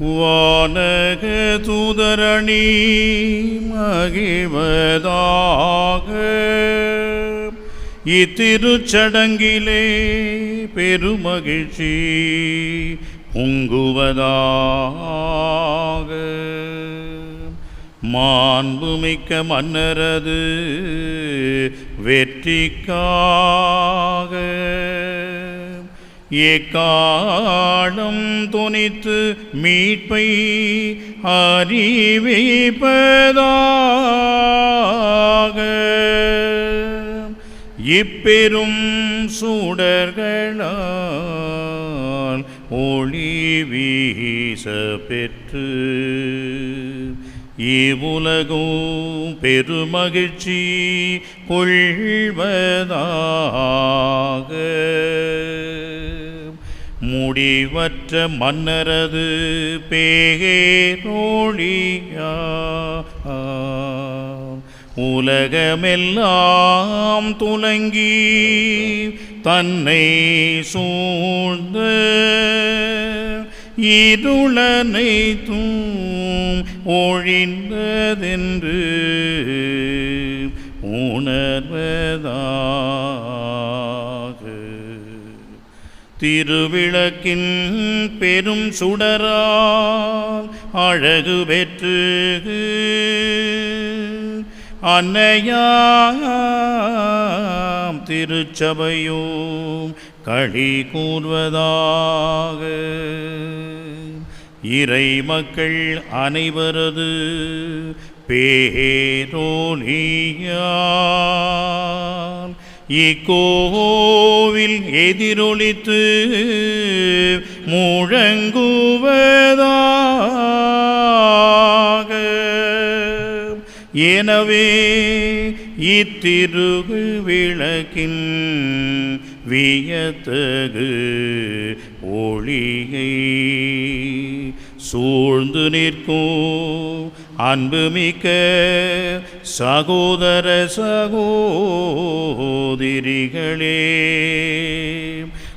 வானக தூதரணி மகிழ்வதாக. இத்திருச்சடங்கிலே பெருமகிழ்ச்சி பொங்குவதாக. மாண்புமிக்க மன்னரது வெற்றிக்கா ஏக்காலம் துணித்து மீட்பை அறிவிப்பதாக. இப்பெரும் சூடர்களால் ஒளி வீச பெற்று இவ்வுலகும் பெருமகிழ்ச்சி கொள்வதாக. முடிவற்ற மன்னரது பேகேரோழியா உலகமெல்லாம் துலங்கி தன்னை சூழ்ந்த இருளனை தூம் ஒழிந்ததென்று உணர்வதா திருவிளக்கின் பெரும் சுடரால் அழகு பெற்று அன்னையாம் திருச்சபையும் களி கூர்வதாக. இறை மக்கள் அனைவரது பேரோலியால் இக்கோவில் எதிரொலித்து முழங்குவதாக. எனவே இத்திருகு விளக்கின் வியத்தகு ஒளியை சூழ்ந்து நிற்கும் அன்புமிக்க சகோதர சகோதிரிகளே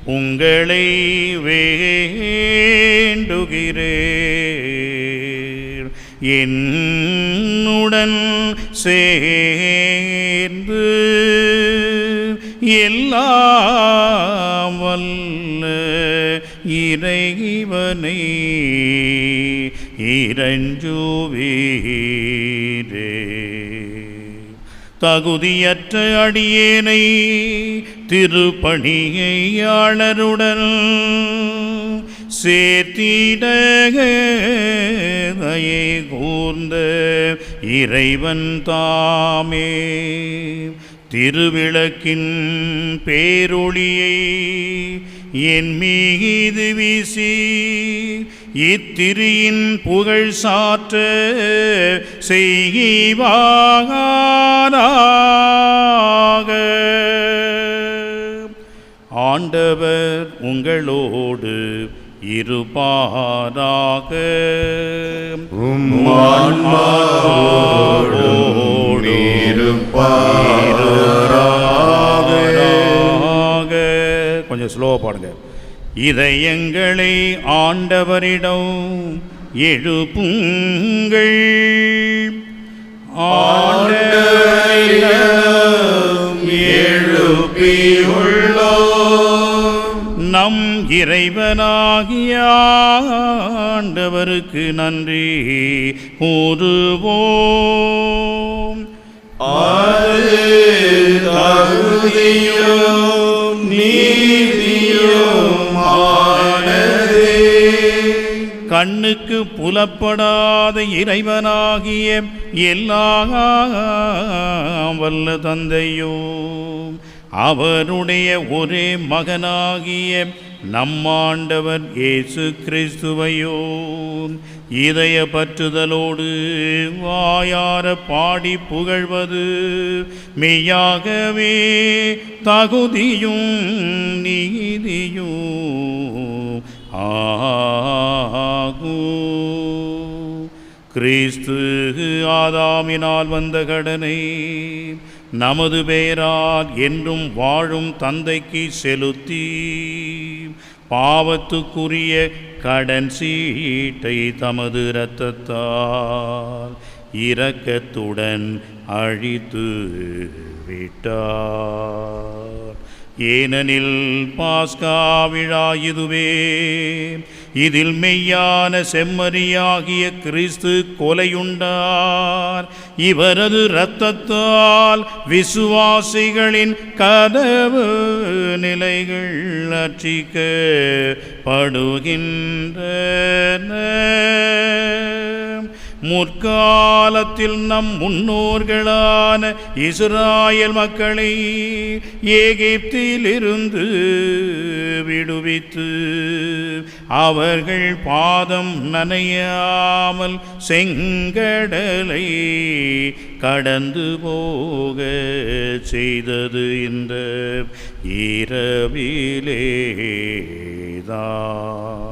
உங்களை வேண்டுகிறேன். என்னுடன் சேர்ந்து எல்லாம் வல்ல இறைவனை. இறஞ்சுவீரே தகுதியற்ற அடியேனை திருப்பணியாளருடன் சேர்த்திடகையை கூர்ந்த இறைவன் தாமே. திருவிளக்கின் பேரொளியை என் மீது வீசி இத்திரியின் புகழ் சாற்ற செய்வாராக ஆண்டவர் உங்களோடு இருப்பாராக. கொஞ்சம் ஸ்லோவா பாடுங்க. இதயங்களை ஆண்டவரிடம் எழுப்புங்கள். ஆண்டவரிடம் நம் இறைவனாகிய ஆண்டவருக்கு நன்றி கூறுவோம். கண்ணுக்கு புலப்படாத இறைவனாகிய எல்லா வல்ல தந்தையோ அவருடைய ஒரே மகனாகிய நம்மாண்டவர் இயேசு கிறிஸ்துவையோ இதய பற்றுதலோடு வாயார பாடி புகழ்வது மெய்யாகவே தகுதியும் நீதியும் கிறிஸ்து ஆதாமினால் வந்த கடனை நமது பெயரால் என்றும் வாழும் தந்தைக்கு செலுத்தி பாவத்துக்குரிய கடன் சீட்டை தமது இரத்தத்தால் இரக்கத்துடன் அழித்து விட்டார். ஏனெனில் பாஸ்கா விழா இதுவே. இதில் மெய்யான செம்மறியாகிய கிறிஸ்து கொலையுண்டார். இவரது இரத்தத்தால் விசுவாசிகளின் கதவு நிலைகள் அர்ச்சிக்கப்படுகின்றன. முற்காலத்தில் நம் முன்னோர்களான இஸ்ராயல் மக்களை எகிப்திலிருந்து விடுவித்து அவர்கள் பாதம் நனையாமல் செங்கடலை கடந்து போக செய்தது இந்த இரவிலேதான்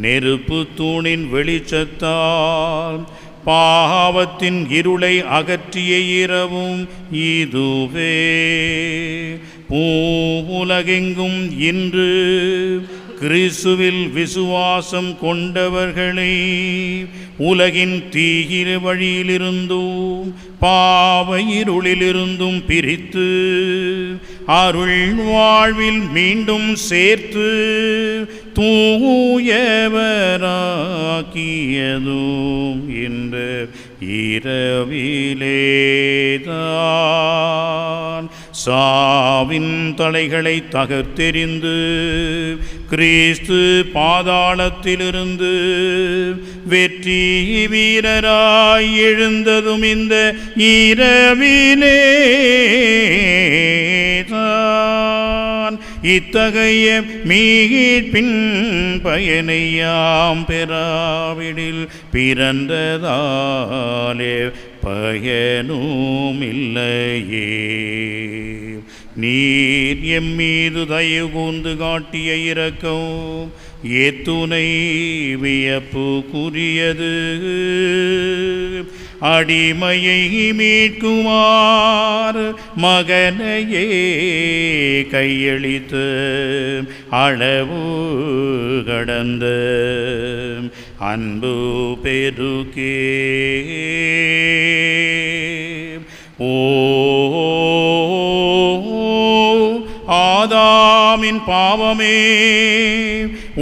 நெருப்பு தூணின் வெளிச்சத்தால் பாவத்தின் இருளை அகற்றிய இரவும் இதுவே. பூவுலகெங்கும் இன்று கிறிஸ்துவில் விசுவாசம் கொண்டவர்களை உலகின் தீகிற வழியிலிருந்தும் பாவ இருளிலிருந்தும் பிரித்து அருள் வாழ்வில் மீண்டும் சேர்த்து தூயவராக்கியதும் என்று இரவிலேதான். சாவின் தலைகளை தகர்த்தெறிந்து கிறிஸ்து பாதாளத்திலிருந்து வெற்றி வீரராய் எழுந்ததும் இந்த இரவிலே இத்தகைய மீட்பின் பயனையாம் பெறாவிடில் பிறந்ததாலே பயனும் இல்லையே நீர் எம்மீது தயவு கூந்து காட்டிய இரக்கம் ஏத்துணை வியப்பு வியப்புக்குரியது. அடிமையை மீட்குமார் மகனையே கையளித்து அளவு கடந்த அன்பு பெருக்கே. ஓ ஆதாமின் பாவமே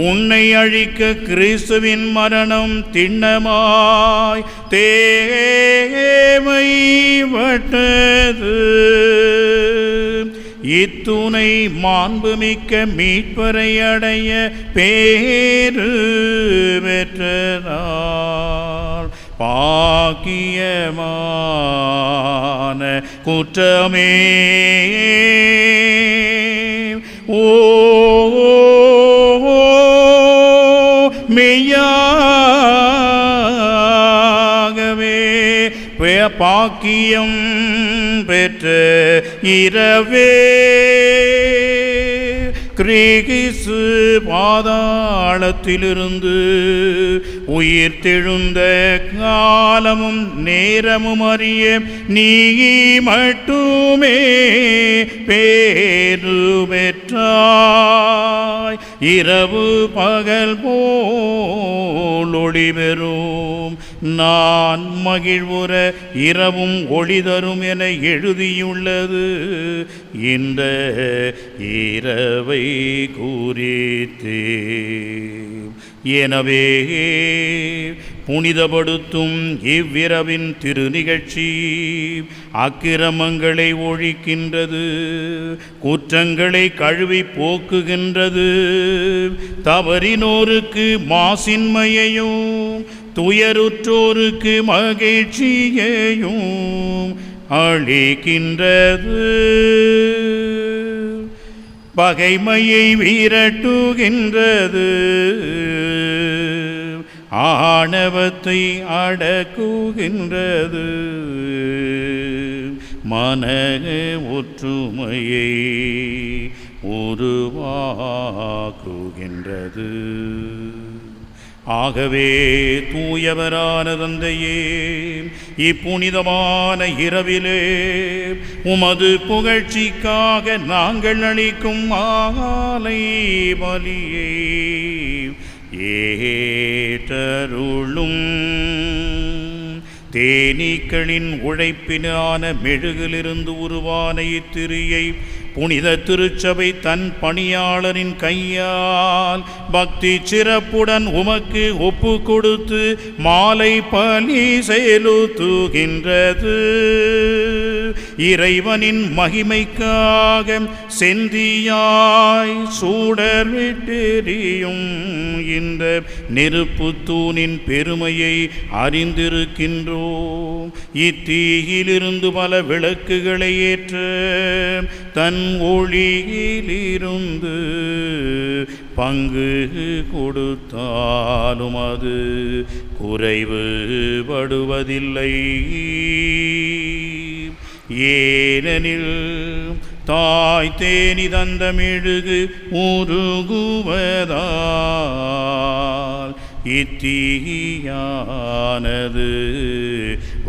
உன்னை அழிக்க கிறிஸ்துவின் மரணம் திண்ணமாய் தேவைப்பட்டது இத்துணை மாண்புமிக்க மீட்பரை அடைய பேரு பெற்றதால் பாக்கியமான குற்றமே. மெய்யாகவே பாக்கியம் பெற்ற இரவே. கிரீகிசு பாதாளத்திலிருந்து உயிர் தெழுந்த காலமும் நேரமும் அறிய நீ மட்டுமே பேரு பெற்றாய். இரவு பகல் போல் ஒளி பெறும். நான் மகிழ்வுற இரவும் ஒளி தரும் என எழுதியுள்ளது. இந்த இரவை குறித்தே எனவே புனிதப்படுத்தும் இவ்விரவின் திருநிகழ்ச்சி அக்கிரமங்களை ஒழிக்கின்றது குற்றங்களை கழுவி போக்குகின்றது. தவறினோருக்கு மாசின்மையையும் துயருற்றோருக்கு மகிழ்ச்சியையும் அளிக்கின்றது. பகைமையை விரட்டுகின்றது. ஆணவத்தை அடக்குகின்றது. மன ஒற்றுமையை உருவாக்குகின்றது. ஆகவே தூயவரான தந்தையே இப்புனிதமான இரவிலே உமது புகழ்ச்சிக்காக நாங்கள் அளிக்கும் ஆலை பலியை. ஏற்றருளும் தேனீக்களின் உழைப்பினான மெழுகிலிருந்து உருவான இத்திரியை புனித திருச்சபை தன் பணியாளரின் கையால் பக்தி சிறப்புடன் உமக்கு ஒப்பு கொடுத்து மாலை பலி செலுத்துகின்றது. இறைவனின் மகிமைக்காக செந்தியாய் சூடர் விட்டெறியும் இந்த நெருப்பு தூணின் பெருமையை அறிந்திருக்கின்றோம். இத்தீயிலிருந்து பல விளக்குகளை ஏற்ற தன் ஒளியிலிருந்து பங்கு கொடுத்தாலும் அது குறைவுபடுவதில்லை. ஏனெனில் தாய் தேனி தந்த மெழுகு உருகுவதால் இத்தீயானது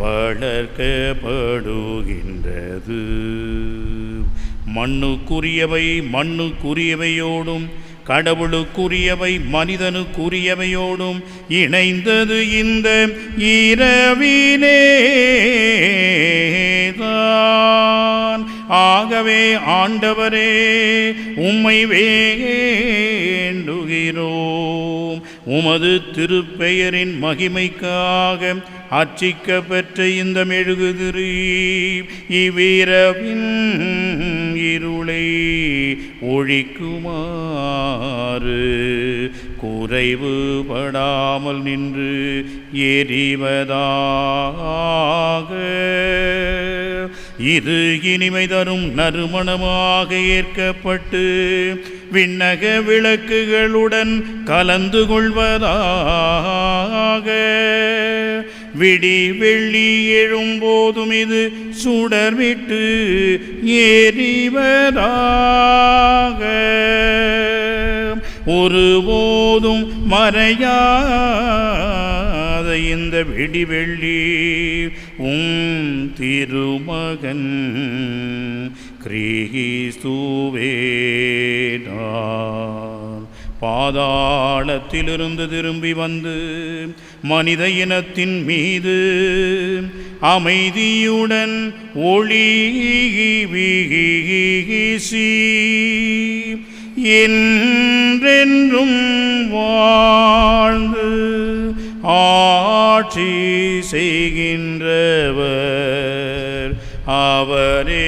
வளர்க்கப்படுகின்றது. மண்ணுக்குரியவை மண்ணுக்குரியவையோடும் கடவுளுக்குரியவை மனிதனுக்குரியவையோடும் இணைந்தது இந்த இரவினேதான் ஆகவே ஆண்டவரே உம்மை வேண்டுகிறோம். உமது திருப்பெயரின் மகிமைக்காக அர்ச்சிக்கப்பெற்ற இந்த மெழுகுதிரி இவ்விரவின் இருளை ஒழிக்குமாறு குறைவு படாமல் நின்று எரிவதாக. இது இனிமை தரும் நறுமணமாக ஏற்கப்பட்டு விண்ணக விளக்குகளுடன் கலந்து கொள்வதாக. விடி வெள்ளி எழும்போதும் இது சுடர் விட்டு ஏறிவராக ஒருபோதும் மறையாத இந்த விடி வெள்ளி உம் திருமகன் கிரீஸ்துவேதான் பாதாளத்திலிருந்து திரும்பி வந்து மனித இனத்தின் மீது அமைதியுடன் ஒளி வீசி என்றென்றும் வாழ்ந்து ஆட்சி செய்கின்றவர். அவரே